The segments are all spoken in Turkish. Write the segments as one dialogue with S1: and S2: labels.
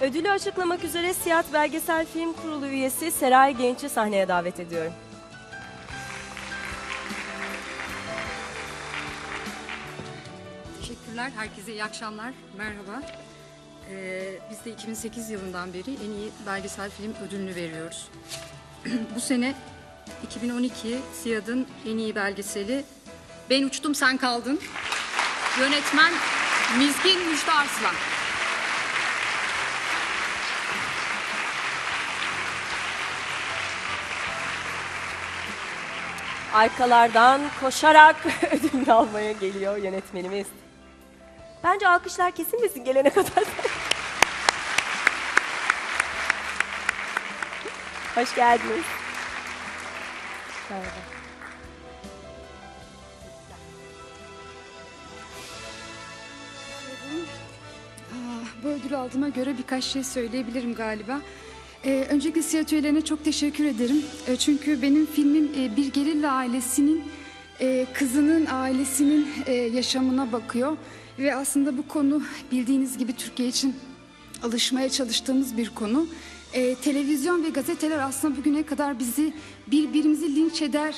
S1: Ödülü açıklamak üzere Siyah Belgesel Film Kurulu üyesi Seray Genç'i sahneye davet ediyorum.
S2: Teşekkürler. Herkese iyi akşamlar. Merhaba. Ee, biz de 2008 yılından beri en iyi belgesel film ödülünü veriyoruz. Bu sene 2012 SİAD'ın en iyi belgeseli Ben Uçtum Sen Kaldın. Yönetmen Mizgin Müjde Arslan.
S1: Arkalardan koşarak ödülünü almaya geliyor yönetmenimiz. Bence alkışlar kesilmesin gelene kadar. Hoş geldiniz. Merhaba.
S3: Bu ödülü aldığıma göre birkaç şey söyleyebilirim galiba. Ee, öncelikle siyah çok teşekkür ederim. Ee, çünkü benim filmim e, bir gerilla ailesinin, e, kızının ailesinin e, yaşamına bakıyor. Ve aslında bu konu bildiğiniz gibi Türkiye için alışmaya çalıştığımız bir konu. Ee, televizyon ve gazeteler aslında bugüne kadar bizi birbirimizi linç eder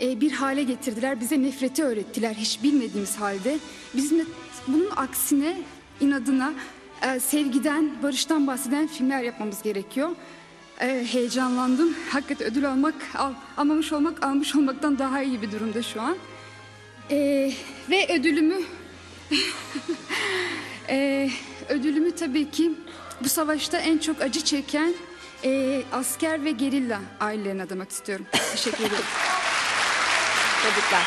S3: e, bir hale getirdiler. Bize nefreti öğrettiler hiç bilmediğimiz halde. Bizim de bunun aksine inadına e, sevgiden, barıştan bahseden filmler yapmamız gerekiyor. E, heyecanlandım. Hakikaten ödül almak, al, almamış olmak, almış olmaktan daha iyi bir durumda şu an. E, ve ödülümü e, ödülümü tabii ki bu savaşta en çok acı çeken e, asker ve gerilla ailelerine adamak istiyorum. Teşekkür ederim.
S1: Tebrikler.